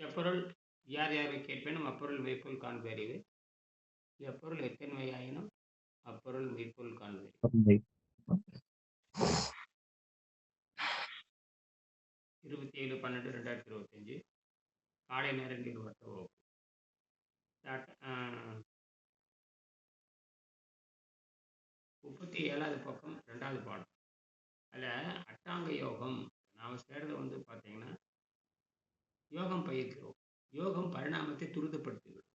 எப்பொருள் யார் யாரை கேட்பேனும் அப்பொருள் மெய்ப்பொருள் காண்பது அறிவு எப்பொருள் எத்தன்மையாயினும் அப்பொருள் மெய்ப்பொருள் காண்பது அறிவு இருபத்தி ஏழு பன்னெண்டு ரெண்டாயிரத்தி இருபத்தஞ்சு. காலை நேரங்களில் வட்ட வகுப்பு. முப்பத்தி ஏழாவது பக்கம் ரெண்டாவது பாடம். அதில் அட்டாங்க யோகம். நாம் சேர்றது வந்து பார்த்தீங்கன்னா யோகம் பயிர்க்கிறோம் யோகம் பரிணாமத்தை துரிதப்படுத்திவிடும்.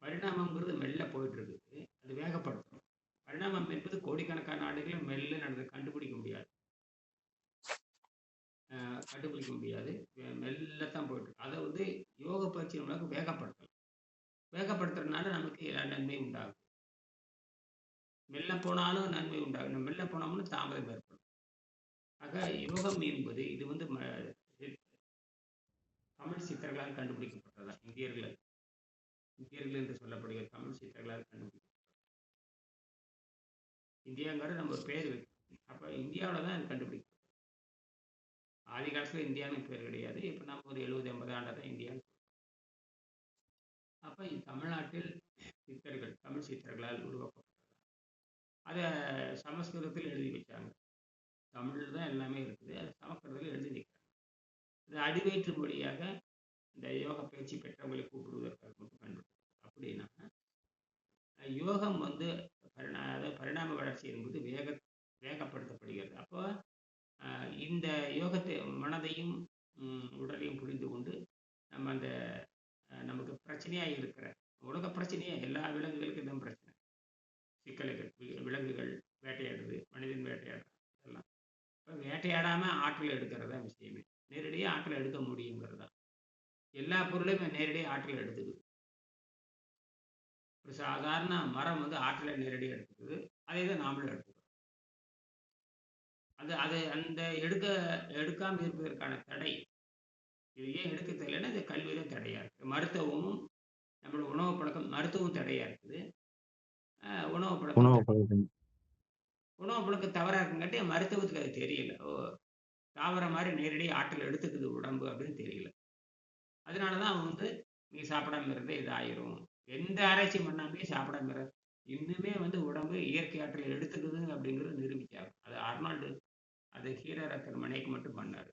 பரிணாமங்கிறது மெல்ல போயிட்டு இருக்குது அது வேகப்படுத்தும் பரிணாமம் என்பது கோடிக்கணக்கான நாடுகளில் மெல்ல நடந்து கண்டுபிடிக்க முடியாது. கண்டுபிடிக்க முடியாது. மெல்லத்தான் போயிட்டு அதை வந்து யோக பயிற்சி நம்மளுக்கு வேகப்படுத்தலாம். வேகப்படுத்துறதுனால நமக்கு எல்லா நன்மையும் உண்டாகும். மெல்ல போனாலும் நன்மை உண்டாகும். மெல்ல போனோம்னா தாமதம் ஏற்படும். ஆக யோகம் என்பது இது வந்து ம- தமிழ் சித்தர்களால் கண்டுபிடிக்கப்பட்டதா? இந்தியர்கள் இந்தியர்கள் என்று சொல்லப்படுகிற தமிழ் சித்தர்களால் கண்டுபிடிக்கப்பட்டது? இந்தியாங்கிறது நம்ம பேர் வைக்கணும். அப்போ இந்தியாவில் தான் அது கண்டுபிடிக்கப்பட்டது. ஆதி காலத்தில் இந்தியான்னு பேர் கிடையாது. இப்போ நம்ம ஒரு எழுபது எண்பது ஆண்டாக தான் இந்தியான்னு அப்போ தமிழ்நாட்டில் சித்தர்கள் தமிழ் சித்தர்களால் உருவாக்கப்பட்டது? அதை சமஸ்கிருதத்தில் எழுதி வச்சாங்க. தமிழில் தான் எல்லாமே இருக்குது. அது சமஸ்கிருதத்தில் எழுதி வைக்கிறாங்க. அடிவயிற்று மொழியாக இந்த யோக பயிற்சி பெற்றவங்களை கூப்பிடுவதற்காக மட்டும் பயன்படுத்தும் அப்படின்னா யோகம் வந்து பரிணா அதாவது பரிணாம வளர்ச்சி என்பது வேக வேகப்படுத்தப்படுகிறது. அப்போ இந்த யோகத்தை மனதையும் உடலையும் புரிந்து கொண்டு நம்ம அந்த நமக்கு பிரச்சனையாக இருக்கிற உலக பிரச்சனையே எல்லா விலங்குகளுக்கும் தான் பிரச்சனை. சிக்கல்கள் விலங்குகள் வேட்டையாடுறது மனிதன் வேட்டையாடுறது இதெல்லாம் இப்போ வேட்டையாடாமல் ஆற்றல் எடுக்கிறது தான் விஷயமே. நேரடியாக ஆற்றல் எடுக்க முடியுங்கிறது? எல்லா பொருளையுமே நேரடியாக ஆற்றல் எடுத்துக்குது. ஒரு சாதாரண மரம் வந்து ஆற்றலை நேரடியாக எடுத்துக்குது. அதே தான் நாமளும் எடுத்துக்கிறோம். அது அது அந்த எடுக்க எடுக்காமல் இருப்பதற்கான தடை. இது ஏன் எடுக்க தெரியலன்னா இது கல்வி தான் தடையாக இருக்குது மருத்துவமும் நம்மளோட உணவு பழக்கம் மருத்துவம் தடையாக இருக்குது. உணவு பழக்கம் உணவு பழக்கம். உணவு பழக்கம் தவறாக இருக்குங்காட்டி மருத்துவத்துக்கு அது தெரியல. ஓ தாவர மாதிரி நேரடியாக ஆற்றல் எடுத்துக்குது உடம்பு அப்படின்னு தெரியல. அதனால தான் அவன் வந்து நீ சாப்பிடாம இருந்தே இதாயிரும். எந்த ஆராய்ச்சி பண்ணாமே சாப்பிடாம இரு. இன்னுமே வந்து உடம்பு இயற்கை ஆற்றல் எடுத்துக்குது அப்படிங்கிறது நிரூபிச்சாங்க அது அர்னால்டு அது ஹீரரத்தன் மனைக்கு மட்டும் பண்ணார்.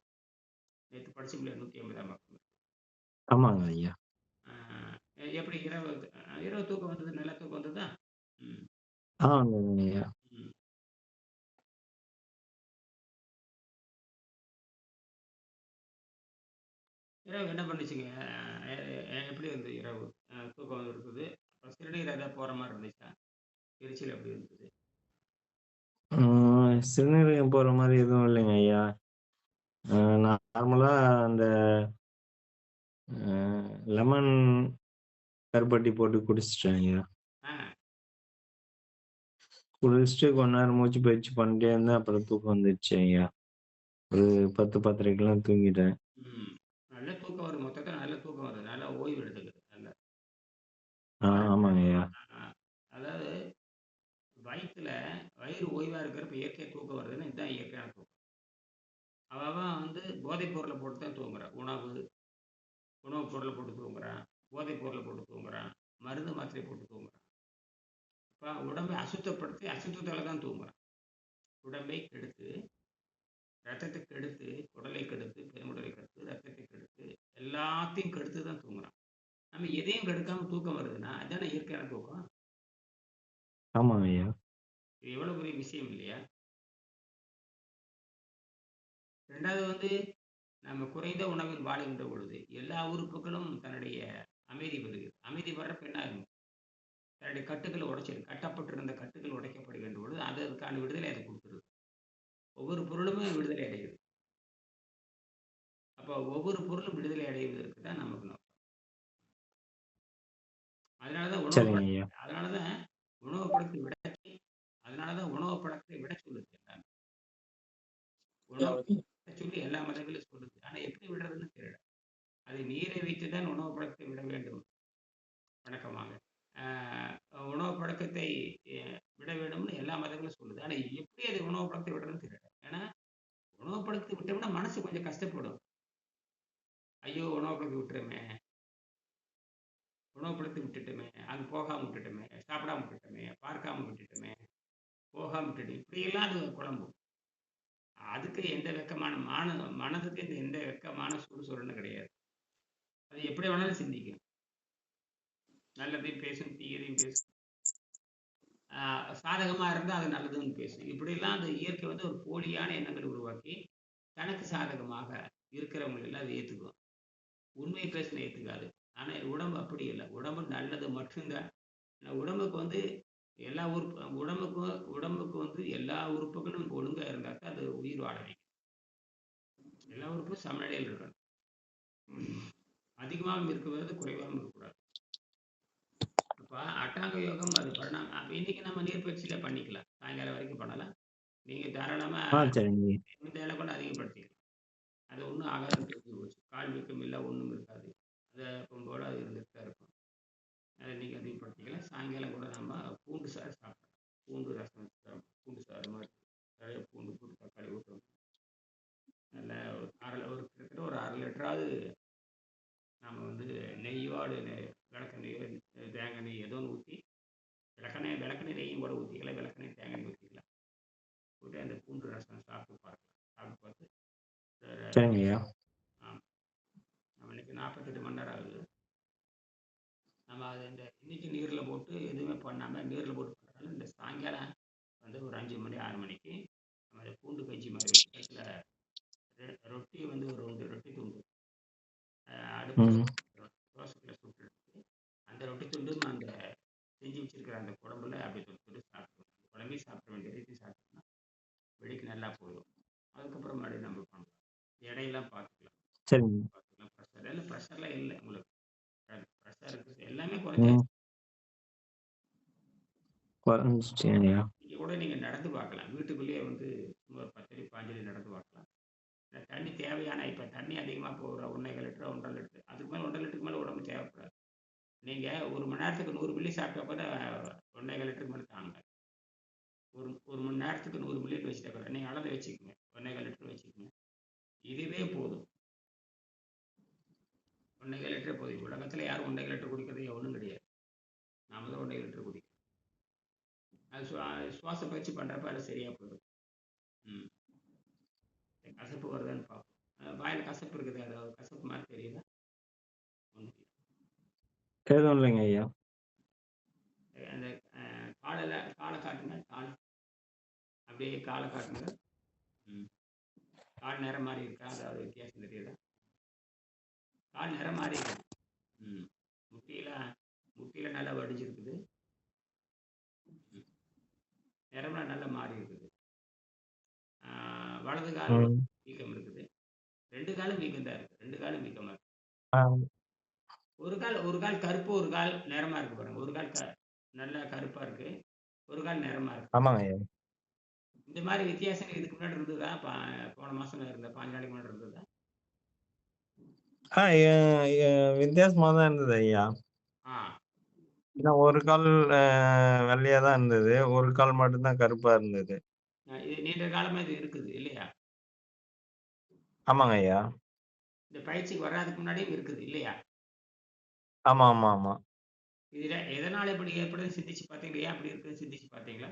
நேற்று படிச்சுங்களே நூற்றி ஐம்பதாம் பக்கம் ஆமாங்க ஐயா. எப்படி இரவு இரவு தூக்கம் வந்தது நல்ல தூக்கம் வந்ததா? ம். ஆமாங்க ஐயா. இரவு என்ன பண்ணுச்சுங்க? எப்படி இருந்தது இரவு? தூக்கம் வந்து இருக்குது. அப்புறம் சிறுநீர் ஏதாவது போகிற மாதிரி இருந்துச்சா எரிச்சல் எப்படி இருந்தது? சிறுநீரகம் போற மாதிரி எதுவும் இல்லைங்க ஐயா. அஹ் நார்மலா அந்த லெமன் கருப்பட்டி போட்டு குடிச்சிட்டேன் ஐயா. குடிச்சிட்டு கொஞ்ச நேரம் மூச்சு பயிற்சி பண்ணிட்டே இருந்தேன். அப்புறம் தூக்கம் வந்துடுச்சு ஐயா. ஒரு பத்து பத்தரைக்கெல்லாம் தூங்கிட்டேன். நல்ல தூக்கம் வருது மொத்தத்தில் நல்ல தூக்கம் வருது நல்லா ஓய்வு எடுத்துக்குது நல்ல. அதாவது வயிற்றுல வயிறு ஓய்வாக இருக்கிறப்ப இயற்கை தூக்கம் வருதுன்னா இதுதான் இயற்கையான தூக்கம். அவன் அவன் வந்து போதைப் பொருளை போட்டு தான் தூங்குறான் உணவு உணவுப் பொருளை போட்டு தூங்குறான். போதைப் பொருளை போட்டு தூங்குறான். மருந்து மாத்திரை போட்டு தூங்குறான். இப்போ உடம்பை அசுத்தப்படுத்தி அசுத்தத்தால் தான் தூங்குறான். உடம்பை கெடுத்து ரத்தத்தை கெடுத்து குடலை கெடுத்து பெருங்குடலை கெடுத்து ரத்தத்தை கெடுத்து எல்லாத்தையும் கெடுத்து தான் தூங்குறான். நம்ம எதையும் கெடுக்காம தூக்கம் வருதுன்னா அதுதானே இயற்கையான தூக்கம்? ஆமாங்க ஐயா இது எவ்வளவு பெரிய விஷயம் இல்லையா? ரெண்டாவது வந்து நம்ம குறைந்த உணவில் வாழுகின்ற பொழுது எல்லா உறுப்புகளும் தன்னுடைய அமைதி பெறுகிறது அமைதி வர்றப்ப என்ன ஆகும்? தன்னுடைய கட்டுகள் உடைச்சிரு கட்டப்பட்டிருந்த கட்டுகள் உடைக்கப்படுகின்ற பொழுது அது அதுக்கான விடுதலை அது கொடுத்துருது ஒவ்வொரு பொருளுமே விடுதலை அடையுது. அப்போ ஒவ்வொரு பொருளும் விடுதலை அடைவதற்கு தான் நமக்கு நோக்கம் அதனால தான் உணவு சரிங்க ஐயா. அதனால தான் உணவு பழக்கத்தை விட அதனால தான் உணவு பழக்கத்தை விட சொல்லுது எல்லாமே. உணவு விட சொல்லி எல்லா மதங்களும் சொல்லுது. ஆனால் எப்படி விடுறதுன்னு தெரியல. அது நீரை வைத்து தான் உணவு பழக்கத்தை விட வேண்டும். வணக்கமாக ஆஹ் உணவு பழக்கத்தை விட வேண்டும்னு எல்லா மதங்களும் சொல்லுது. ஆனால் எப்படி அது உணவு பழக்கத்தை விடணும்னு தெரியல. ஏன்னா உணவு பழக்கத்தை விட்டோம்னா மனசு கொஞ்சம் கஷ்டப்படும். ஐயோ உணவு பழக்கத்தை விட்டுருமே உணவு பழத்தை விட்டுட்டோமே. அங்கே போகாமல் விட்டுட்டோமே. சாப்பிடாம விட்டுட்டோமே. பார்க்காம விட்டுட்டோமே. போகாம விட்டுட்டு இப்படியெல்லாம் அது குழம்பும் அதுக்கு எந்த வெக்கமான மான மனதுக்கு எந்த எந்த வெக்கமான சுறுசுறுன்னு கிடையாது. அது எப்படி வேணாலும் சிந்திக்கும். நல்லதையும் பேசும் தீயதையும் பேசும். சாதகமாக இருந்தால் அது நல்லதுன்னு பேசும். இப்படிலாம் அந்த இயற்கை வந்து ஒரு போலியான எண்ணங்களை உருவாக்கி தனக்கு சாதகமாக இருக்கிறவங்க எல்லாம் அதை ஏற்றுக்கும் உண்மையை பேசின ஏற்றுக்காது ஆனால் உடம்பு அப்படி இல்லை. உடம்பு நல்லது மட்டும்தான். உடம்புக்கு வந்து எல்லா உறுப்பு உடம்புக்கு உடம்புக்கு வந்து எல்லா உறுப்புகளும் ஒழுங்கா இருந்தாக்கா அது உயிர் வாழ வைக்கும். எல்லா உறுப்பும் சமநிலையில் இருக்கணும். அதிகமாகவும் இருக்கிறது குறைவாகவும் இருக்கக்கூடாது. அட்டாங்க யோகம் அது பரிணாம அப்ப இன்னைக்கு நம்ம நீர்ப்பயிற்சியில பண்ணிக்கலாம். சாயங்காலம் வரைக்கும் பண்ணலாம். நீங்க தாராளமா ஆ சரிங்க. ஐயா இந்த இலை கூட அதிகப்படுத்திக்கலாம். அது ஒன்றும் ஆகாதுன்னு தெரிஞ்சு போச்சு கால் வீக்கம் இல்லை ஒன்றும் இருக்காது. அது போல அது இருந்துட்டு தான் இருக்கும். அதை நீங்கள் அதிகப்படுத்திக்கலாம். சாயங்காலம் கூட நம்ம பூண்டு சாறு சாப்பிடலாம். பூண்டு ரசம். பூண்டு சாறு மாதிரி நிறைய பூண்டு போட்டு தக்காளி ஊற்றணும் நல்ல ஒரு அரை ஒரு கிட்டத்தட்ட ஒரு அரை லிட்டராவது நம்ம வந்து நெய்யோடு நெய் விளக்கெண்ணெயோ அஹ் தேங்காய் நெய் ஏதோ ஒன்று ஊற்றி விளக்கெண்ணெய் விளக்கெண்ணெய் நெய்யும் கூட ஊற்றிக்கலாம் விளக்கெண்ணெய் தேங்காய் நெய் ஊற்றிக்கலாம் போட்டு அந்த பூண்டு ரசம் சாப்பிட்டு பார்க்கலாம். சாப்பிட்டு பார்த்து வேற சரிங்க ஐயா நம்ம இன்னைக்கு நாற்பத்தெட்டு மணி நேரம் ஆகுது. நம்ம அதை இந்த இன்னைக்கு நீரில் போட்டு எதுவுமே பண்ணாமல் நீரில் போட்டு பண்ணுறதால இந்த சாயங்காலம் வந்து ஒரு அஞ்சு மணி ஆறு மணிக்கு நம்ம பூண்டு கஞ்சி மாதிரி ரொட்டி வந்து ஒரு ரெண்டு ரொட்டி துண்டு அந்த செஞ்சு வச்சிருக்கிற அந்த குழம்புல அப்படியே தொட்டு தொட்டு சாப்பிடணும். அந்த சாப்பிட வேண்டிய ரீதி சாப்பிட்டோம்னா வெளிக்கு நல்லா போயிடும். அதுக்கப்புறம் மறுபடியும் நம்ம பண்ணலாம். எடையெல்லாம் பார்த்துக்கலாம். பார்த்துக்கலாம். ப்ரெஷர் எல்லாம் ப்ரெஷர்லாம் இல்லை உங்களுக்கு. ப்ரெஷர் இருக்குது எல்லாமே ஐயா இங்கே கூட நீங்கள் நடந்து பார்க்கலாம். வீட்டுக்குள்ளேயே வந்து ஒரு பத்து அடி பாஞ்சு அடி நடந்து பார்க்கலாம். தண்ணி தேவையான இப்போ தண்ணி அதிகமாக போகிற ஒன்றரை லிட்டர் ஒன்றரை லிட்டர் அதுக்கு மேலே ஒன்றரை லிட்டருக்கு மேலே உடம்பு தேவைப்படாது. நீங்கள் ஒரு மணி நேரத்துக்கு நூறு மில்லி சாப்பிட்டா கூட ஒன்றரை லிட்டருக்கு மேலே தாங்க ஒரு ஒரு மணி நேரத்துக்கு நூறு மில்லி வச்சுட்டா கூட நீங்கள் அளந்து வச்சுக்கோங்க. ஒன்றரை லிட்டர் வச்சுக்கோங்க. இதுவே போதும். ஒன்றரை லிட்டர் போதும். உலகத்தில் யாரும் ஒன்றரை லிட்டர் குடிக்கிறது ஒன்றும் கிடையாது. நாம தான் ஒன்றரை லிட்டர் குடிக்கிறோம். அது சுவா சுவாச பயிற்சி பண்ணுறப்ப அது சரியாக போயிடும். ம். கசப்பு வருதான்னு பார்ப்போம். வாயில் கசப்பு இருக்குது. அது கசப்பு மாதிரி தெரியுதா? எதுவும் இல்லைங்க ஐயா. அந்த காலில் காலை காட்டுங்க கால் அப்படியே காலை காட்டுங்க. ம். கால் நிறம் மாறி இருக்கா? அதாவது வித்தியாசம் தெரியுதா கால் நிறம் மாறி இருக்கு. ம். முட்டியில் முட்டியில் நல்லா வடிஞ்சிருக்குது. நிறம்லாம் நல்லா மாறி இருக்குது. வலது கால் ம். வீக்கம் இருக்குது. ரெண்டு காலும் வீக்கம் தான் இருக்குது ரெண்டு காலும் வீக்கமாக இருக்கு. ஒரு கால் ஒரு கால் கருப்பு ஒரு கால் நிறமா இருக்கு பாருங்க. ஒரு கால் நல்லா கருப்பா இருக்கு. ஒரு கால் நிறமா இருக்கு. ஆமாங்க. இந்த மாதிரி வித்தியாசங்கள் இதுக்கு முன்னாடி இருந்ததா? பா- போன மாசம் இருந்த பாஞ்சு நாளைக்கு முன்னாடி இருந்ததா? ஆ வித்தியாசமா தான் இருந்தது ஐயா. ஏன்னா ஒரு கால் வெள்ளையா தான் இருந்தது. ஒரு கால் மட்டும்தான் கருப்பா இருந்தது. இது நீண்ட காலமா இது இருக்குது இல்லையா? ஆமாங்க ஐயா. இந்த பயிற்சிக்கு வராதுக்கு முன்னாடியும் இருக்குது இல்லையா? ஆமா ஆமா ஆமா. இதுல எதனால இப்படி ஏற்படுதுன்னு சிந்திச்சு பார்த்தீங்களா ஏன் அப்படி இருக்குன்னு சிந்திச்சு பார்த்தீங்களா?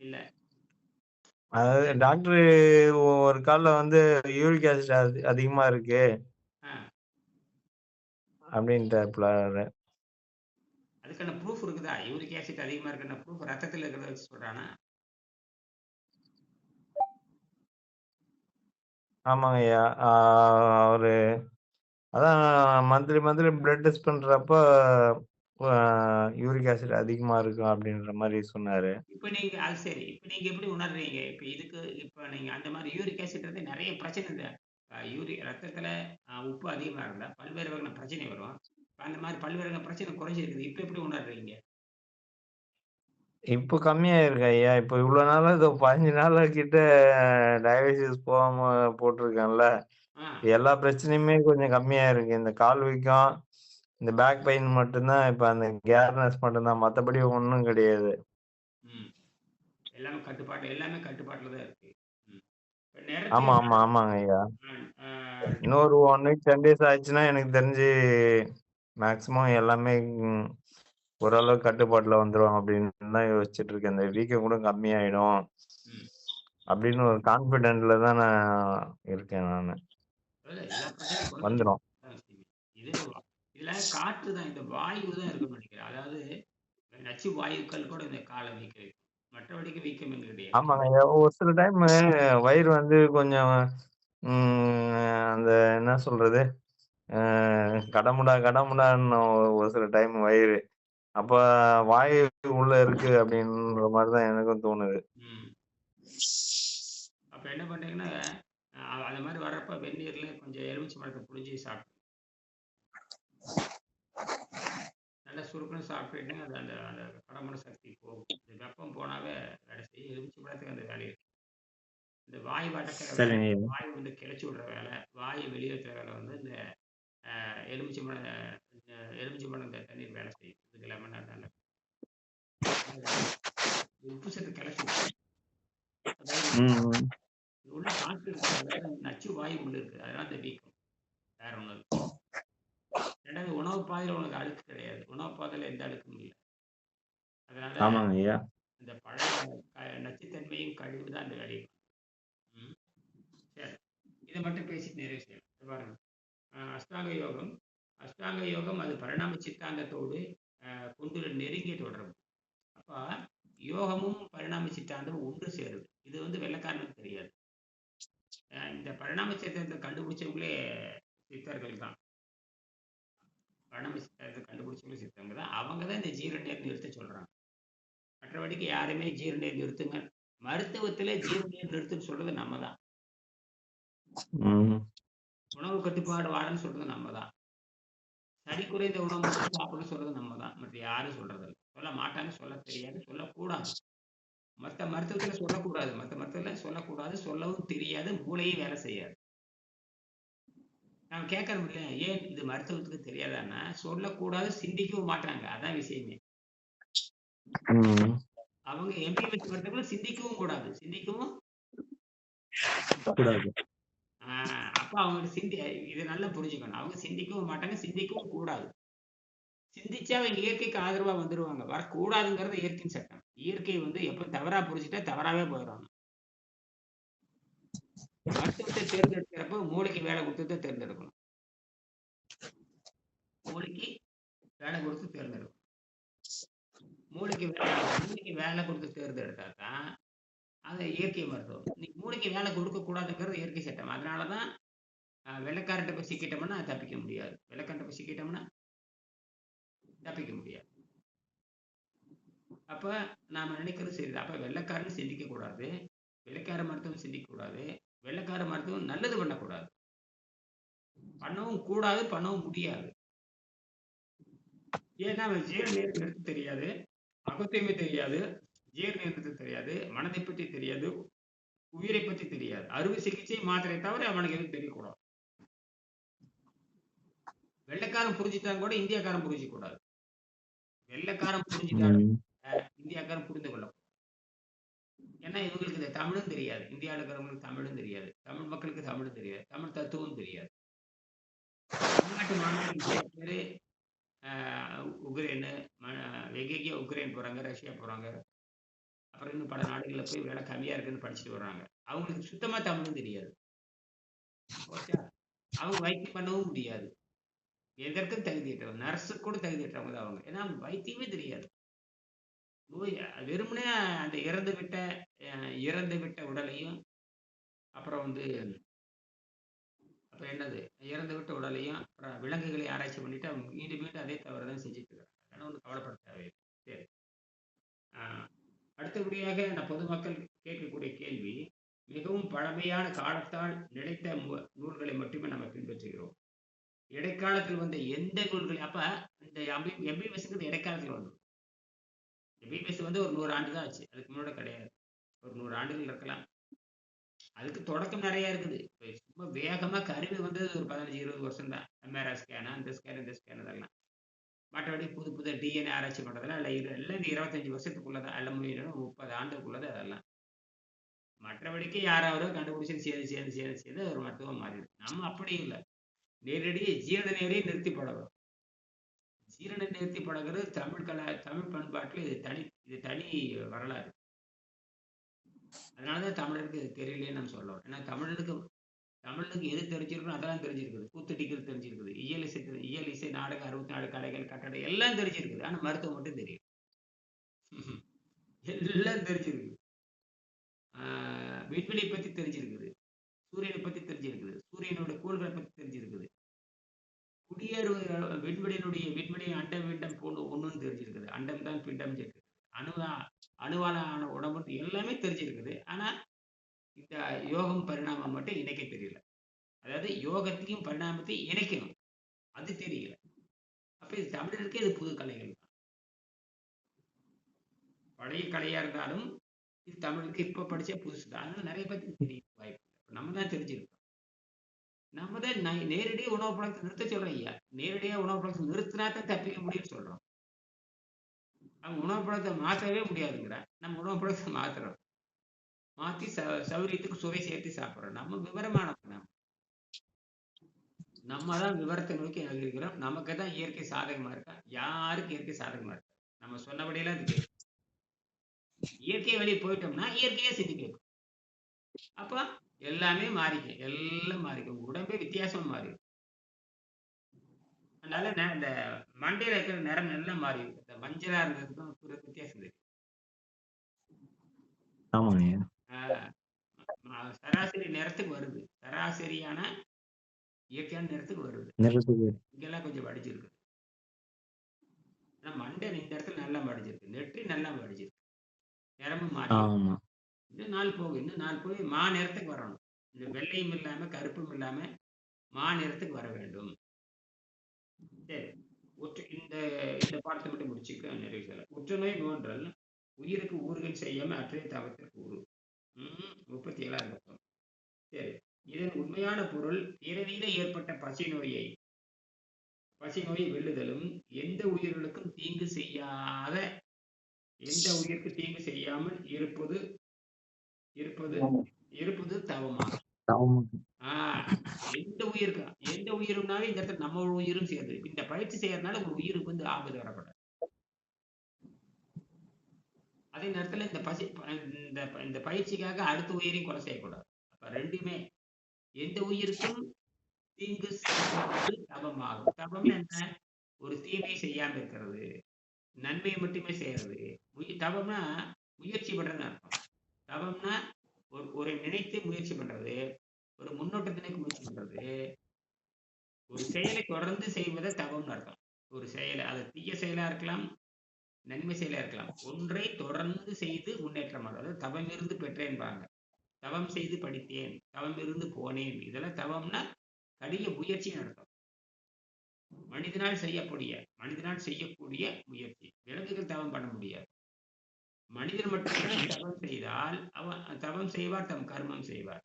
இல்ல. அதாவது டாக்டர் ஒரு கால்ல வந்து யூரிக் ஆசிட் அதிகமா இருக்கு. ஆ. அப்படின்ட்டு அதுக்கான ப்ரூஃப் இருக்குதா? யூரிக் ஆசிட் அதிகமா இருக்குன்னா ப்ரூஃப் ரத்தத்தில் இருக்கிறத வச்சு சொல்றானா? ஆமாங்க ஐயா ஆஹ் அவரு அதான் மந்த்லி மந்த்லி பிளட் டெஸ்ட் பண்றப்ப யூரிக் ஆசிட் அதிகமா இருக்கும் அப்படின்ற மாதிரி சொன்னாரு. இப்போ நீங்க அது சரி. இப்போ நீங்க எப்படி உணர்றீங்க? இப்போ இதுக்கு இப்போ நீங்க அந்த மாதிரி யூரிக் ஆசிட் வந்து நிறைய பிரச்சனை இந்த யூரி ரத்தத்துல உப்பு அதிகமா இருந்தா பல்வேறு வகையான பிரச்சனை வரும். அந்த மாதிரி பல்வேறு வகையான பிரச்சனை குறைஞ்சிருக்குது. இப்போ எப்படி உணர்றீங்க? இப்போ கம்மியா இருக்கு ஐயா. இப்போ இவ்வளவு நாளா இது பதினஞ்சு நாள் கிட்ட டயாலிசிஸ் போகாம போட்டிருக்கேன்ல. எல்லா பிரச்சனையுமே கொஞ்சம் கம்மியா இருக்கு இந்த கால் வீக்கம் இந்த பேக் பெயின் மட்டும்தான் இப்ப அந்த கேர்னஸ் மட்டும்தான். மத்தபடி ஒண்ணும் கிடையாது. எல்லாமே கட்டுப்பாட்டு எல்லாமே கட்டுப்பாட்டில் தான் இருக்கு. ஆமா ஆமா ஆமாங்க ஐயா. இன்னொரு ஒன் வீக் டென் டேஸ் ஆயிடுச்சுன்னா எனக்கு தெரிஞ்சு மேக்ஸிமம் எல்லாமே ஓரளவு கட்டுப்பாட்டுல வந்துரும் அப்படின்னு தான் யோசிச்சுட்டு இருக்கேன். இந்த வீக்கம் கூட கம்மியாயிடும். அப்படின்னு ஒரு கான்ஃபிடென்ட்ல தான் நான் இருக்கேன் நான். வந்துடும் இதுல காற்று தான் இந்த வாயு தான் இருக்குன்னு நினைக்கிறேன். அதாவது நச்சு வாயுக்கள் கூட இந்த காலை வீக்க வைக்கும். மற்றபடிக்கு வீக்கம் கிடையாது ஆமாங்க. ஒரு சில டைம் வயிறு வந்து கொஞ்சம் அந்த என்ன சொல்றது? கடமுடா கடமுடான்னு ஒரு சில டைம் வயிறு அப்ப வாயு உள்ள இருக்கு அப்படின்ற மாதிரி தான் எனக்கும் தோணுது. அப்ப என்ன பண்றீங்கன்னா அந்த மாதிரி வர்றப்ப வெந்நீர்ல கொஞ்சம் எலுமிச்சை பழத்தை புழிஞ்சு சாப்பிட்டு நல்லா சுருக்குன்னு சாப்பிட்டுட்டு அது அந்த அந்த கடமுட சக்தி போகும். இந்த வெப்பம் போனாவே வேலை செய்யும். எலுமிச்சை பழத்துக்கு அந்த வேலை இருக்கு. இந்த வாயு சரிங்க. வாயு வந்து கிளச்சி விடுற வேலை வாயு வெளியேற்றுற வேலை வந்து இந்த எலுமிச்சை பழம் எலுமிச்சை பழம் தண்ணீர் வேலை செய்யும் இதுக்கு லெமன் நல்ல உப்பு சத்து விடும் அதாவது உள்ள காற்று இருக்கு நச்சு வாயு உள்ள இருக்கு. அதனால இந்த வீக்கம். வேற இருக்கு ரெண்டாவது உணவு பாதையில உனக்கு அழுக்கு கிடையாது. உணவு பாதையில எந்த அழுக்கும் இல்லை. அதனால இந்த பழைய க- நச்சுத்தன்மையும் கழிவு தான் அந்த வேலையை இதை மட்டும் பேசிட்டு நிறைவு செய்யலாம். இது பாருங்க. அஷ்டாங்க யோகம். அஷ்டாங்க யோகம் அது பரிணாம சித்தாந்தத்தோடு அஹ், கொண்டு நெருங்கிய தொடர்பு. அப்ப யோகமும் பரிணாம சித்தாந்தமும் ஒன்று சேருது. இது வந்து வெள்ளக்காரனுக்கு தெரியாது. இந்த பரிணாம சித்தாந்தத்தை கண்டுபிடிச்சவங்களே சித்தர்கள் தான். பரிணாம சித்தாந்தத்தை கண்டுபிடிச்சவங்களே சித்தர்கள் தான். அவங்க தான் இந்த ஜீரநீர் நிறுத்த சொல்றாங்க. மற்றபடிக்கு யாருமே ஜீரநீர் நிறுத்துங்க மருத்துவத்தில் ஜீரநீர் நிறுத்துன்னு சொல்றது நம்ம தான். உணவு கட்டுப்பாடு வாடன்னு சொல்றது நம்ம தான் சரி குறைந்த உணவு மட்டும் சாப்பிட சொல்றது நம்ம தான் மற்ற யாரும் சொல்றது இல்லை சொல்ல மாட்டாங்க சொல்ல தெரியாது சொல்லக்கூடாது. மற்ற மருத்துவத்துல சொல்லக்கூடாது. மற்ற மருத்துவத்துல சொல்லக்கூடாது சொல்லவும் தெரியாது மூளையும் வேலை செய்யாது. நான் கேட்கறோம் இல்லையா ஏன் இது மருத்துவத்துக்கு தெரியாதான்னா சொல்லக்கூடாது சிந்திக்கவும் மாட்டாங்க. அதான் விஷயமே. அவங்க எம்பிபிஎஸ் மருத்துவர்கள் சிந்திக்கவும் கூடாது. சிந்திக்கவும் கூடாது. அப்ப அவங்க சிந்தி இதை நல்லா புரிஞ்சுக்கணும். அவங்க சிந்திக்கவும் மாட்டாங்க சிந்திக்கவும் கூடாது. சிந்திச்சா அவங்க இயற்கைக்கு ஆதரவா வந்துருவாங்க. வரக்கூடாதுங்கிறது இயற்கையின் சட்டம். இயற்கை வந்து எப்ப தவறா புரிஞ்சுட்டா தவறாவே போயிடுவாங்க. மருத்துவத்தை தேர்ந்தெடுக்கிறப்ப மூளைக்கு வேலை கொடுத்து தான் தேர்ந்தெடுக்கணும். மூளைக்கு வேலை கொடுத்து தேர்ந்தெடுக்கணும். மூளைக்கு வேலை மூளைக்கு வேலை கொடுத்து தேர்ந்தெடுத்தா தான் அது இயற்கை மருத்துவம். நீ மூளைக்கு வேலை கொடுக்க கூடாதுங்கிறது இயற்கை சட்டம். அதனாலதான் தான் வெள்ளைக்காரன்ட்ட போய் சிக்கிட்டோம்னா தப்பிக்க முடியாது. வெள்ளைக்காரன்ட்ட போய் சிக்கிட்டோம்னா தப்பிக்க முடியாது. அப்ப நாம நினைக்கிறது சரிதான். அப்ப வெள்ளக்காரன் சிந்திக்க கூடாது. வெள்ளைக்கார மருத்துவம் சிந்திக்க கூடாது. வெள்ளைக்கார மருத்துவம் நல்லது பண்ணக்கூடாது. பண்ணவும் கூடாது பண்ணவும் முடியாது. ஏன்னா அவன் ஜீரண நேரம் தெரியாது. அகத்தையுமே தெரியாது. ஜீரண நிறுத்த தெரியாது மனதை பற்றி தெரியாது உயிரை பற்றி தெரியாது. அறுவை சிகிச்சை மாத்திரை தவிர அவனுக்கு எதுவும் தெரியக்கூடாது. வெள்ளைக்காரன் புரிஞ்சுட்டான் கூட இந்தியாக்காரன் புரிஞ்சிக்க கூடாது வெள்ளைக்காரன் புரிஞ்சுட்டாலும் ம். இந்தியாக்காரன் புரிந்து கொள்ள ஏன்னா இவங்களுக்கு இந்த தமிழும் தெரியாது. இந்தியாவில் இருக்கிறவங்களுக்கு தமிழும் தெரியாது. தமிழ் மக்களுக்கு தமிழும் தெரியாது. தமிழ் தத்துவம் தெரியாது. தமிழ்நாட்டு மாணவர்கள் பேரு உக்ரைனு எங்கெங்கேயோ உக்ரைன் போறாங்க ரஷ்யா போறாங்க. அப்புறம் இன்னும் பல நாடுகளில் போய் வேலை கம்மியா இருக்குன்னு படிச்சுட்டு வர்றாங்க. அவங்களுக்கு சுத்தமா தமிழும் தெரியாது. ஓகே அவங்க வைத்தியம் பண்ணவும் முடியாது. எதற்கும் தகுதியற்றவங்க நர்ஸு கூட தகுதியற்றவங்க தான் அவங்க. ஏன்னா அவங்க வைத்தியமே தெரியாது. நோய் வெறுமனே அந்த இறந்து விட்ட இறந்து விட்ட உடலையும் அப்புறம் வந்து அப்புறம் என்னது? இறந்து விட்ட உடலையும் அப்புறம் விலங்குகளை ஆராய்ச்சி பண்ணிட்டு அவங்க மீண்டும் மீண்டும் அதே தவறு தான் செஞ்சுட்டு இருக்காங்க. அதனால ஒன்றும் கவலைப்பட தேவையில்லை. சரி. ஆஹ், அடுத்தபடியாக நான் பொதுமக்கள் கேட்கக்கூடிய கேள்வி மிகவும் பழமையான காலத்தால் நிலைத்த நூல்களை மட்டுமே நம்ம பின்பற்றுகிறோம். இடைக்காலத்தில் வந்த எந்த நூல்கள் அப்ப இந்த எம்பிபிஎஸ்ங்கிறது இடைக்காலத்தில் வந்தது. எம்பிபிஎஸ் வந்து ஒரு நூறு ஆண்டு தான் ஆச்சு. அதுக்கு முன்னாடி கிடையாது. ஒரு நூறு ஆண்டுகள் இருக்கலாம். அதுக்கு தொடக்கம் நிறைய இருக்குது. இப்போ சும்மா வேகமா கருவி வந்தது ஒரு பதினஞ்சு இருபது வருஷம் தான் எம்ஆர்ஐ ஸ்கேனு அந்த ஸ்கேன் இந்த ஸ்கேன் இதெல்லாம். மற்றபடி புது புது டிஎன்ஏ ஆராய்ச்சி பண்ணுறதுல இல்லை. இரு- எல்லாம் இந்த வருஷத்துக்குள்ளே தான் எல்லாம் முடியணும் முப்பது ஆண்டுக்குள்ளது அதெல்லாம். மற்றபடிக்கு யாராவது கண்டுபிடிச்சு சேர்ந்து சேர்ந்து சேர்ந்து சேர்ந்து ஒரு மருத்துவம் மாறிடுது நம்ம அப்படி இல்லை. நேரடியாக ஜீரண நேரையும் நிறுத்தி பழகிறோம். ஜீரண நிறுத்தி பழகிறது தமிழ் கலா தமிழ் பண்பாட்டில் இது தனி இது தனி வரலாறு. அதனாலதான் தமிழருக்கு இது தெரியலையே நம்ம சொல்லுவோம் ஏன்னா தமிழனுக்கு தமிழுக்கு எது தெரிஞ்சிருக்கணும் அதெல்லாம் தெரிஞ்சிருக்குது. கூத்தடிக்கிறது தெரிஞ்சிருக்குது. இயல் இசை இயல் இசை நாடகம் அறுபத்தி நாலு கலைகள் கட்டடை எல்லாம் தெரிஞ்சிருக்குது. ஆனால் மருத்துவம் மட்டும் தெரியும் எல்லாம் தெரிஞ்சிருக்கு ஆஹ் விண்வெளி பத்தி தெரிஞ்சிருக்குது. சூரியனை பத்தி தெரிஞ்சிருக்குது. சூரியனோட கூறுகளை பத்தி தெரிஞ்சிருக்குது. குடியேறு விண்வெளியினுடைய விண்வெளி அண்டம் விண்டம் போன்று ஒண்ணுன்னு தெரிஞ்சிருக்குது. அண்டம் தான் பிண்டம் இருக்கு அணுவா அணுவால ஆன உடம்பு எல்லாமே தெரிஞ்சிருக்குது. ஆனா இந்த யோகம் பரிணாமம் மட்டும் இணைக்க தெரியல. அதாவது யோகத்தையும் பரிணாமத்தையும் இணைக்கணும் அது தெரியல. அப்ப இது தமிழருக்கு இது புது கலைகள் தான். பழைய கலையா இருந்தாலும் இது தமிழுக்கு இப்ப படிச்ச புதுசு தான் அதனால நிறைய பேருக்கு தெரிய வாய்ப்பு நம்ம தான் தெரிஞ்சிருக்கோம். நம்ம தான் நேரடியாக உணவு பழக்கத்தை நிறுத்த சொல்றோம் ஐயா. நேரடியாக உணவு பழக்கத்தை நிறுத்தினா தான் தப்பிக்க முடியும்னு சொல்றோம். அவங்க உணவு பழக்கத்தை மாற்றவே முடியாதுங்கிறான் நம்ம உணவு பழக்கத்தை மாத்துறோம். மாத்தி ச சௌரியத்துக்கு சுவை சேர்த்து சாப்பிடுறோம். நம்ம விவரமானவங்க நம்ம நம்ம தான் விவரத்தை நோக்கி நகர்கிறோம். நமக்கு தான் இயற்கை சாதகமா இருக்கா? யாருக்கு இயற்கை சாதகமா இருக்கா? நம்ம சொன்னபடியெல்லாம் அது கேட்கும். இயற்கை வழியை போயிட்டோம்னா இயற்கையா செஞ்சு கேட்கும். அப்ப எல்லாமே மாறிக்கும். எல்லாம் மாறிக்கும். உடம்பே வித்தியாசமா மாறிடும். அதனால இந்த மண்டையில இருக்கிற நிறம் எல்லாம் மாறி இந்த மஞ்சளா இருந்ததுக்கும் வித்தியாசம் தெரியும் ஆமாங்க. சராசரி நிறத்துக்கு வருது. சராசரியான இயற்கையான நிறத்துக்கு வருது. இங்கெல்லாம் கொஞ்சம் வடிச்சிருக்கு ஆனா மண்டை இந்த இடத்துல நல்லா வடிச்சிருக்கு நெற்றி நல்லா நிறமும் மாறி ஆமா. இன்னும் நாள் போகும். இன்னும் நாள் போய் மா நிறத்துக்கு வரணும். இந்த வெள்ளையும் இல்லாம கருப்பும் இல்லாம மா நிறத்துக்கு வர வேண்டும். சரி. ஒற்று இந்த இந்த பாடத்தை மட்டும் முடிச்சுக்க நிறைவு செய்யலாம் உற்றுநோய் நோன்றல் உயிருக்கு ஊறுகள் செய்யாம அற்றைய தவத்திற்கு ஊறு. முப்பத்தி ஏழாவது பக்கம் சரி இதன் உண்மையான பொருள் பிறவியில ஏற்பட்ட பசி நோயை பசி நோயை வெல்லுதலும் எந்த உயிர்களுக்கும் தீங்கு செய்யாத எந்த உயிருக்கு தீங்கு செய்யாமல் இருப்பது இருப்பது இருப்பது தவமாகும். ஆஹ் எந்த உயிருக்கு எந்த உயிரும்னாவே இந்த இடத்துல நம்ம உயிரும் சேர்ந்து இந்த பயிற்சி செய்யறதுனால உங்க உயிருக்கு வந்து ஆபத்து வரக்கூடாது அதே நேரத்துல இந்த பசி இந்த இந்த பயிற்சிக்காக அடுத்த உயிரையும் கொலை செய்யக்கூடாது. அப்ப ரெண்டுமே எந்த உயிருக்கும் தீங்கு தபம் தபமாகும் தபம் என்ன? ஒரு தீமை செய்யாம இருக்கிறது நன்மையை மட்டுமே செய்யறது. தபம்னா முயற்சி பண்றதுன்னு அர்த்தம். தபம்னா ஒரு ஒரு நினைத்து முயற்சி பண்றது ஒரு முன்னோட்டத்தினைக்கு முயற்சி பண்றது. ஒரு செயலை தொடர்ந்து செய்வதை தவம்னு அர்த்தம். ஒரு செயலை அது தீய செயலா இருக்கலாம் நன்மை செயலா இருக்கலாம். ஒன்றை தொடர்ந்து செய்து முன்னேற்றம் அதாவது தவம் இருந்து பெற்றேன்பாங்க. தவம் செய்து படித்தேன் தவம் இருந்து போனேன். இதெல்லாம் தவம்னா கடின முயற்சின்னு அர்த்தம் மனிதனால் செய்யக்கூடிய மனிதனால் செய்யக்கூடிய முயற்சி. விலங்குகள் தவம் பண்ண முடியாது. மனிதன் மட்டும்தான் தவம் செய்தால் அவன் தவம் செய்வார் தம் கர்மம் செய்வார்.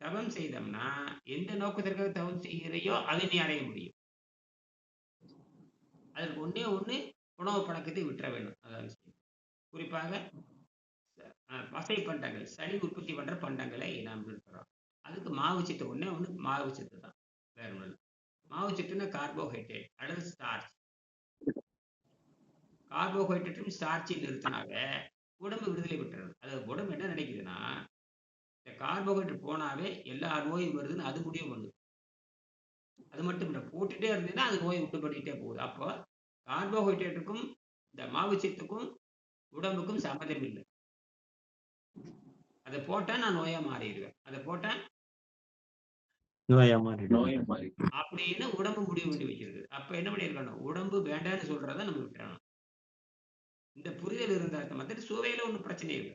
தவம் செய்தோம்னா எந்த நோக்கத்திற்காக தவம் செய்கிறையோ அதை நீ அடைய முடியும். அதற்கு ஒண்ணே ஒண்ணு உணவு பழக்கத்தை விட்டுற வேண்டும். அதாவது குறிப்பாக பசை பண்டங்கள் சளி உற்பத்தி பண்ற பண்டங்களை நாம் விட்டுறோம் அதுக்கு மாவு சத்து ஒண்ணே ஒன்று மாவு சத்து தான். வேற ஒன்று மாவு சத்துன்னா கார்போஹைட்ரேட் அல்லது ஸ்டார்ச் கார்போஹைட்ரேட்டும் ஸ்டார்ச்சை நிறுத்தினாவே உடம்பு விடுதலை விட்டுறது அது உடம்பு என்ன நினைக்குதுன்னா இந்த கார்போஹைட்ரேட் போனாவே எல்லா நோயும் வருதுன்னு அது முடியும் பண்ணுது. அது மட்டும் இல்லை போட்டுட்டே இருந்ததுன்னா அது நோய் விட்டு பண்ணிக்கிட்டே போகுது. அப்போ கார்போஹைட்ரேட்டுக்கும் இந்த மாவுச்சத்துக்கும் உடம்புக்கும் சம்மதம் இல்லை. அதை போட்டா நான் நோயா மாறிடுவேன். அதை போட்டா நோயா மாறிடும். நோயை மாறி அப்படின்னு உடம்பு முடிவு பண்ணி வச்சிருக்கு அப்ப என்ன பண்ணியிருக்கணும் உடம்பு வேண்டாம்னு சொல்றதை நம்ம விட்டுறணும். இந்த புரிதல் இருந்தா மற்ற சுவையில ஒன்றும் பிரச்சனை இல்லை.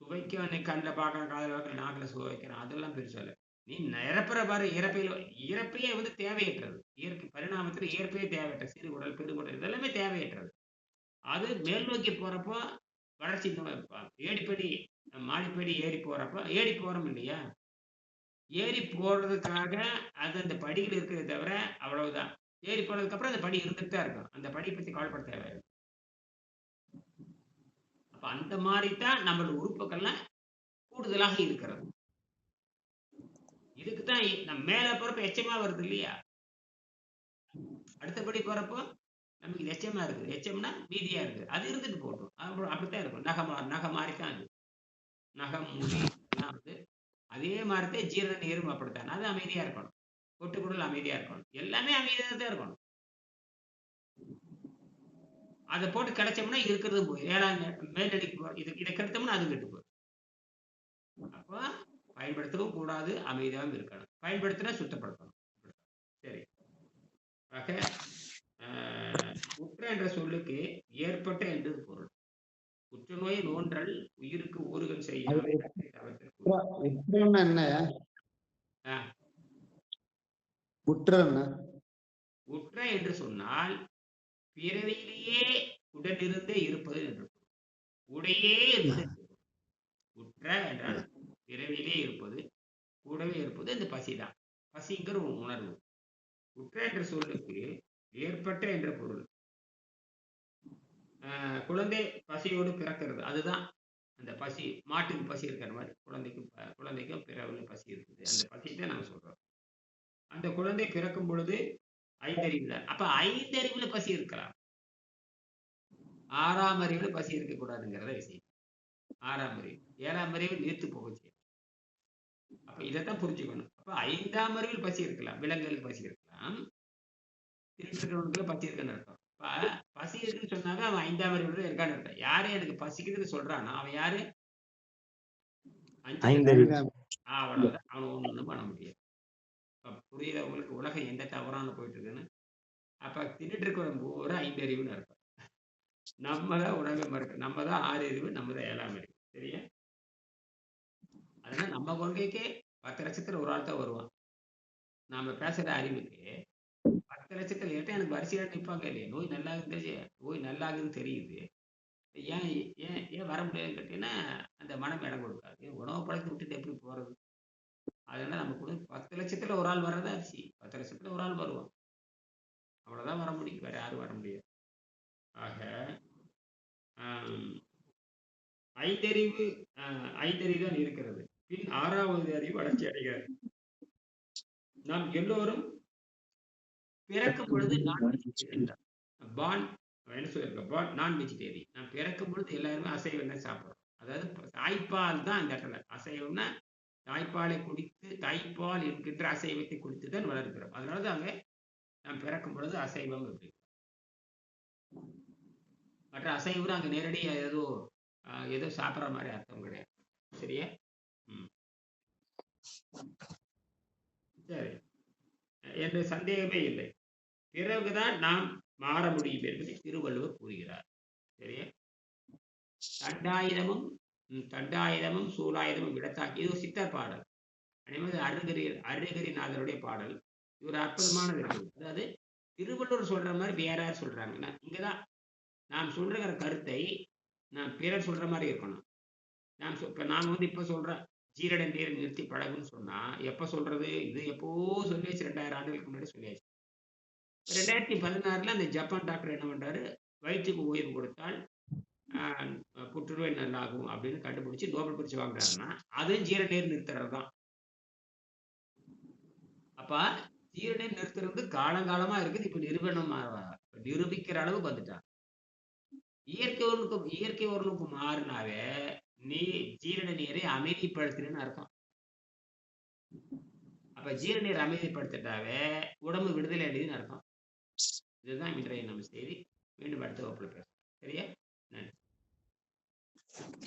சுவைக்கு அன்னைக்கு கண்ணில் பார்க்கறேன் காதில் பார்க்கறேன் நாக்கில் சுவை வைக்கிறேன் அதெல்லாம் பெருசா இல்லை. நீ நிரப்புற பாரு இறப்பையில் இறப்பையே வந்து தேவையற்றது. இயற்கை பரிணாமத்தில் இயற்கையே தேவையற்ற சிறுகுடல் பெருகுடல் இதெல்லாமே தேவையற்றது. அது மேல் நோக்கி போறப்போ வளர்ச்சி ஏடிப்படி மாடிப்படி ஏறி போறப்போ ஏறி போறோம் இல்லையா? ஏறி போறதுக்காக அது அந்த படிகள் இருக்கிறத தவிர அவ்வளவுதான். ஏறி போனதுக்கு அப்புறம் அந்த படி இருந்துட்டு தான் இருக்கும். அந்த படியை பத்தி கவலைப்பட தேவையில்லை. அப்ப அந்த மாதிரி தான் நம்மளோட உறுப்புகள்லாம் கூடுதலாக இருக்கிறது. இதுக்கு தான் நம்ம மேல போறப்ப எச்சமா வருது இல்லையா? அடுத்தபடி போறப்போ நமக்கு எச்சமா இருக்குது. எச்சம்னா மீதியா இருக்கு அது இருந்துட்டு போட்டோம் அப்புறம் அப்படித்தான் இருக்கும். நகமா நகை மாறித்தான் தான் அது. நகம் முடி வந்து அதே மாதிரிதான் ஜீரண நீரும் அப்படித்தான். அது அமைதியா இருக்கணும். கொட்டுக்குடல் அமைதியா இருக்கணும். எல்லாமே அமைதியா தான் இருக்கணும். அதை போட்டு கிடைச்சோம்னா இருக்கிறது போய். ஏழாம் மேலடிக்கு போ இது இதை கிடைத்தோம்னா அது கெட்டு போய். பயன்படுத்தவும் கூடாது அமைதியாகவும் இருக்கணும். பயன்படுத்தினா சுத்தப்படுத்தணும். சரி. ஆக உற்ற என்ற சொல்லுக்கு ஏற்பட்ட என்று பொருள். புற்றுநோய் நோன்றல் உயிருக்கு ஊறுகள். உற்றம்னா என்ன? உற்ற என்று சொன்னால் பிறவியிலேயே உடனிருந்தே இருப்பது என்று. உடையே. உற்ற என்றால் பிறவியிலே இருப்பது கூடவே இருப்பது இந்த பசிதான். பசிங்கிற ஒரு உணர்வு. உற்ற என்ற சொல்லுக்கு ஏற்பட்ட என்ற பொருள். ஆஹ் குழந்தை பசியோடு பிறக்கிறது. அதுதான் அந்த பசி மாட்டுக்கு பசி இருக்கிற மாதிரி. குழந்தைக்கும் குழந்தைக்கும் பிறவில் பசி இருக்குது. அந்த பசி தான் நம்ம சொல்றோம். அந்த குழந்தை பிறக்கும் பொழுது ஐந்தறிவு அப்போ அப்ப ஐந்தறிவுல பசி இருக்கலாம் ஆறாம் அறிவுல பசி இருக்கக்கூடாதுங்கிறத விஷயம். ஆறாம் அறிவு. ஏழாம் அறிவு நீர்த்து போகுச்சு செய்யும் இதைத்தான் புரிஞ்சுக்கணும். அப்ப ஐந்தாம் அறிவில் பசி இருக்கலாம் விலங்குகளுக்கு பசி இருக்கலாம். திருட்டுக்கிறவனுக்குள்ள பசி இருக்குன்னு அர்த்தம். இப்ப பசி இருக்குன்னு சொன்னாவே அவன் ஐந்தாம் அறிவுல இருக்கான்னு அர்த்தம். யாரு எனக்கு பசிக்குதுன்னு சொல்றானோ அவன் யாரு. அவ்வளவுதான். அவன் ஒண்ணும் பண்ண முடியாது. புரியுதா உங்களுக்கு? உலகம் எந்த தவறான போயிட்டு இருக்குன்னு அப்ப தின்னுட்டு இருக்கிறவன் பூரா ஐந்தறிவுன்னு அர்த்தம். நம்ம தான் உலகம் மறுக்க நம்ம தான் ஆறு அறிவு நம்ம தான் ஏழாம் அறிவு. நம்ம கொள்கைக்கே பத்து லட்சத்துல ஒரு ஆள் தான் வருவான். நாம பேசுற அறிவுக்கு பத்து லட்சத்துல ஏட்டா எனக்கு வரிசையா நிற்பாங்க இல்லையா நோய் நல்லாகுது நோய் நல்லாகுதுன்னு தெரியுது. ஏன் ஏன் ஏன் வர முடியாதுன்னு கேட்டீங்கன்னா அந்த மனம் இடம் கொடுக்காது. உணவு பழக்கத்தை விட்டுட்டு எப்படி போறது? அதனால நம்ம கூட பத்து லட்சத்துல ஒரு ஆள் வர்றதா அரிசி பத்து லட்சத்துல ஒரு ஆள் வருவான். அவ்வளவுதான் வர முடியும். வேற யாரும் வர முடியாது. ஆக ஐந்தறிவு ஐந்தறிவு தான் இருக்கிறது. பின் ஆறாவது அறிவு வளர்ச்சி அடைகிறது நாம் எல்லோரும் பிறக்கும் பொழுது நான் வெஜிடேரியன் பான் என்ன சொல்லியிருக்க பான் நான் வெஜிடேரியன் நான் பிறக்கும் பொழுது எல்லாருமே அசைவம் தான் சாப்பிட்றோம். அதாவது தாய்ப்பால் தான் அந்த இடத்துல. அசைவம்னா தாய்ப்பாலை குடித்து தாய்ப்பால் என்கின்ற அசைவத்தை குடித்து தான் வளர்க்கிறோம். அதனால தான் அங்கே நாம் பிறக்கும் பொழுது அசைவம் அப்படி மற்ற அசைவம் அங்கே நேரடியாக ஏதோ ஏதோ சாப்பிட்ற மாதிரி அர்த்தம் கிடையாது. சரியா? சரி. என்ற சந்தேகமே இல்லை. பிறகுதான் நாம் மாற முடியும் என்பதை திருவள்ளுவர் கூறுகிறார். சரியா? தண்டாயுதமும் தண்டாயுதமும் சூலாயுதமும் விடத்தாக்கி இது ஒரு சித்தர் பாடல். அதேமாதிரி அருகரி அருகரிநாதருடைய பாடல். இது ஒரு அற்புதமானது அதாவது திருவள்ளுவர் சொல்ற மாதிரி வேற யார் சொல்றாங்கன்னா இங்கதான் நாம் சொல்ற கருத்தை நாம் பிறர் சொல்ற மாதிரி இருக்கணும். நாம் சொ- இப்ப நான் வந்து இப்ப சொல்றேன் ஜீரட நீர் நிறுத்தி பழகுன்னு சொன்னா எப்ப சொல்றது? இது எப்போ சொல்லியாச்சு? ரெண்டாயிரம் ஆண்டுகளுக்கு முன்னாடி சொல்லியாச்சு. ரெண்டாயிரத்தி பதினாறுல அந்த ஜப்பான் டாக்டர் என்ன பண்றாரு? வயிற்றுக்கு ஓய்வு கொடுத்தால் புற்றுநோய் நல்லாகும் அப்படின்னு கண்டுபிடிச்சு நோபல் பரிசு வாங்குறாருன்னா அதுவும் ஜீர நீர் நிறுத்துறது தான். அப்ப ஜீர நீர் நிறுத்துறது காலங்காலமா இருக்குது. இப்ப நிறுவனம் நிரூபிக்கிற அளவுக்கு வந்துட்டாங்க. இயற்கை ஒருனுக்கு இயற்கை ஒருனுக்கு மாறினாவே நீ ஜீரண நீரை அமைதிப்படுத்துறேன்னு அர்த்தம். அப்ப ஜீரண நீரை அமைதிப்படுத்திட்டாவே உடம்பு விடுதலை அடையுதுன்னு அர்த்தம். இதுதான் இன்றைய நம்ம செய்தி. மீண்டும் அடுத்த வகுப்புல பேசலாம். சரியா? நன்றி.